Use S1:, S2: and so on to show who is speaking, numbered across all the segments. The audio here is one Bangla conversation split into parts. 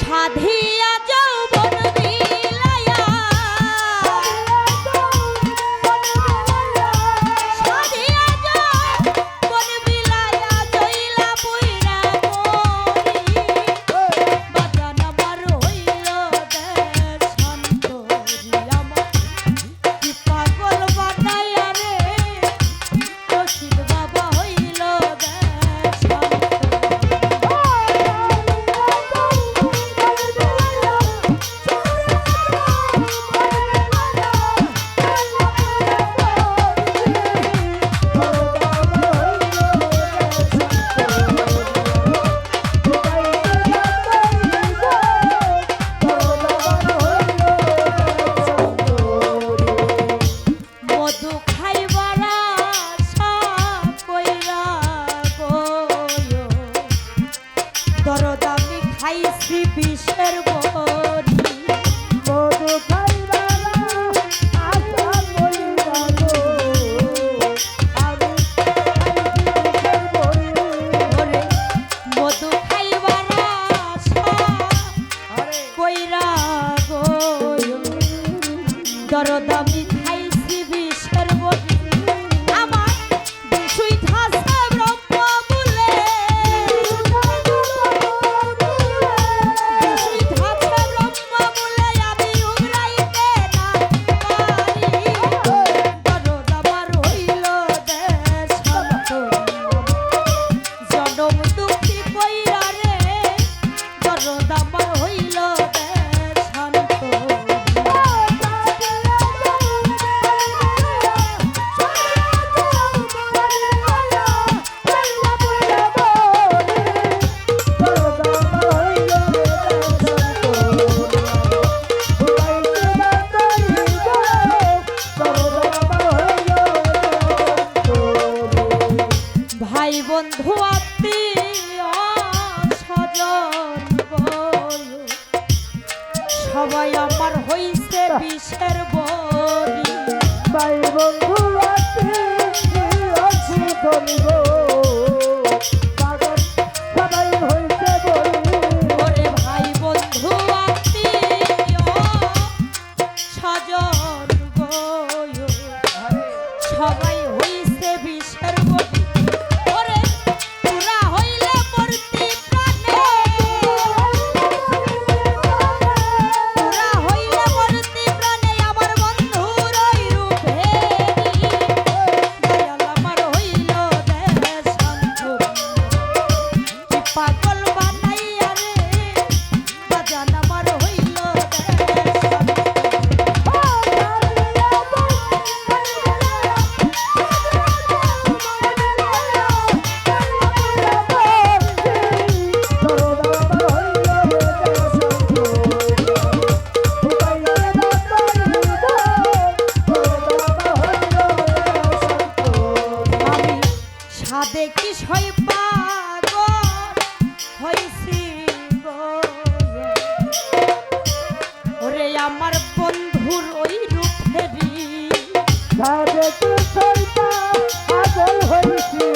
S1: সাধিয়া দরদামি খাইছি বিষের বটি। আমার দুই ঠাসা ব্রহ্ম বলে। দুই ঠাসা ব্রহ্ম বলে আমি উড়াইতে না পারি। দরদামার হইল দেশ জনম দুঃখী কইরা রে দরদামার বিষের
S2: বলি
S1: বাই আমার বন্ধুর ওই রূপ ফেরি। ভাবে তো সৈতা পাগল হইছি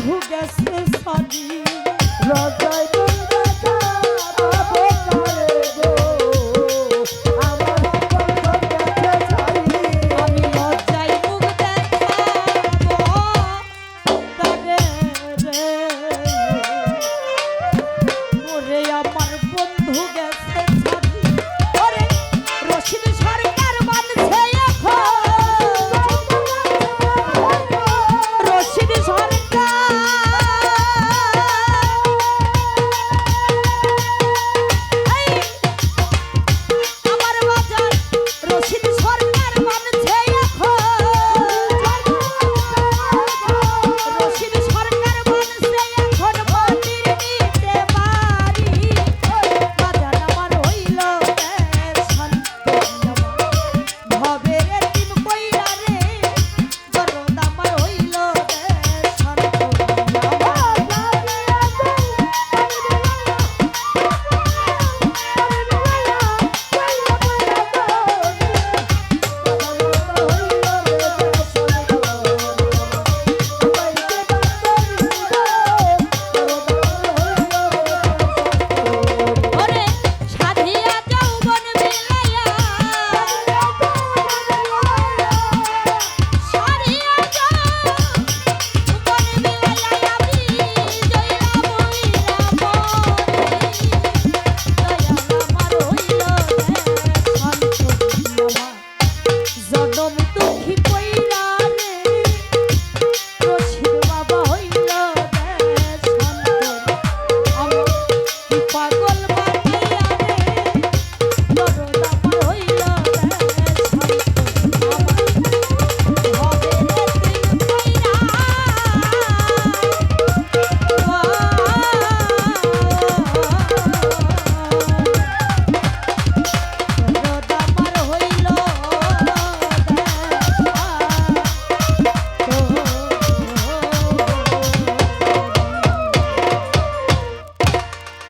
S2: who gets